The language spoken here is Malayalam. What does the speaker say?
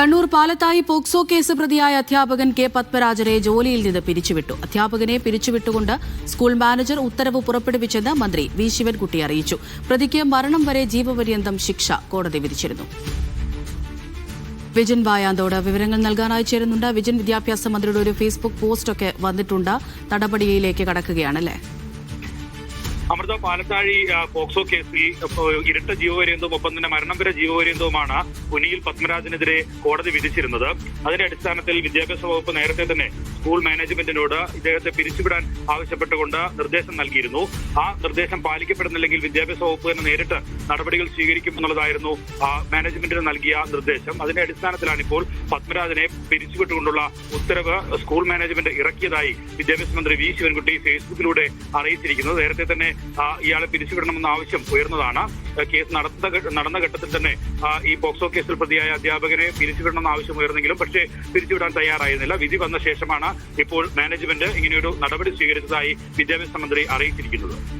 കണ്ണൂർ പാലത്തായി പോക്സോ കേസ് പ്രതിയായ അധ്യാപകൻ കെ പത്മരാജനെ ജോലിയിൽ നിന്ന് പിരിച്ചുവിട്ടു. അധ്യാപകനെ പിരിച്ചുവിട്ടുകൊണ്ട് സ്കൂൾ മാനേജർ ഉത്തരവ് പുറപ്പെടുവിച്ചെന്ന് മന്ത്രി വി. ശിവൻകുട്ടി അറിയിച്ചു. പ്രതിക്ക് മരണം വരെ ജീവപര്യന്തം ശിക്ഷ കോടതി വിധിച്ചിരുന്നു. വിജിൻ വായാന്തോട് വിവരങ്ങൾ നൽകാനായി ചേരുന്നുണ്ട്. വിജിൻ വിദ്യാഭ്യാസ മന്ത്രിയുടെ ഒരു ഫേസ്ബുക്ക് പോസ്റ്റൊക്കെ വന്നിട്ടുണ്ട്. നടപടിയിലേക്ക് കടക്കുകയാണല്ലേ? അമൃത പാലത്താഴി പോക്സോ കേസിൽ ഇരട്ട ജീവപര്യന്തവും ഒപ്പം തന്നെ മരണം വരെ ജീവപര്യന്തവുമാണ് പുനിയിൽ പത്മരാജനെതിരെ കോടതി വിധിച്ചിരുന്നത്. അതിന്റെ അടിസ്ഥാനത്തിൽ വിദ്യാഭ്യാസ വകുപ്പ് നേരത്തെ തന്നെ സ്കൂൾ മാനേജ്മെന്റിനോട് ഇദ്ദേഹത്തെ പിരിച്ചുവിടാൻ ആവശ്യപ്പെട്ടുകൊണ്ട് നിർദ്ദേശം നൽകിയിരുന്നു. ആ നിർദ്ദേശം പാലിക്കപ്പെടുന്നില്ലെങ്കിൽ വിദ്യാഭ്യാസ വകുപ്പ് തന്നെ നേരിട്ട് നടപടികൾ സ്വീകരിക്കുമെന്നുള്ളതായിരുന്നു മാനേജ്മെന്റിന് നൽകിയ നിർദ്ദേശം. അതിന്റെ അടിസ്ഥാനത്തിലാണ് ഇപ്പോൾ പത്മരാജനെ പിരിച്ചുവിട്ടുകൊണ്ടുള്ള ഉത്തരവ് സ്കൂൾ മാനേജ്മെന്റ് ഇറക്കിയതായി വിദ്യാഭ്യാസ മന്ത്രി വി ശിവൻകുട്ടി ഫേസ്ബുക്കിലൂടെ അറിയിച്ചിരിക്കുന്നത് നേരത്തെ തന്നെ ഇയാളെ പിരിച്ചുവിടണമെന്ന ആവശ്യം ഉയർന്നതാണ്. കേസ് നടന്ന ഘട്ടത്തിൽ തന്നെ ഈ പോക്സോ കേസിൽ പ്രതിയായ അധ്യാപകനെ പിരിച്ചുവിടണമെന്ന ആവശ്യം ഉയർന്നെങ്കിലും പക്ഷേ പിരിച്ചുവിടാൻ തയ്യാറായിരുന്നില്ല. വിധി വന്ന ശേഷമാണ് ഇപ്പോൾ മാനേജ്മെന്റ് ഇങ്ങനെയൊരു നടപടി സ്വീകരിച്ചതായി വിദ്യാഭ്യാസ മന്ത്രി അറിയിച്ചിരിക്കുന്നത്.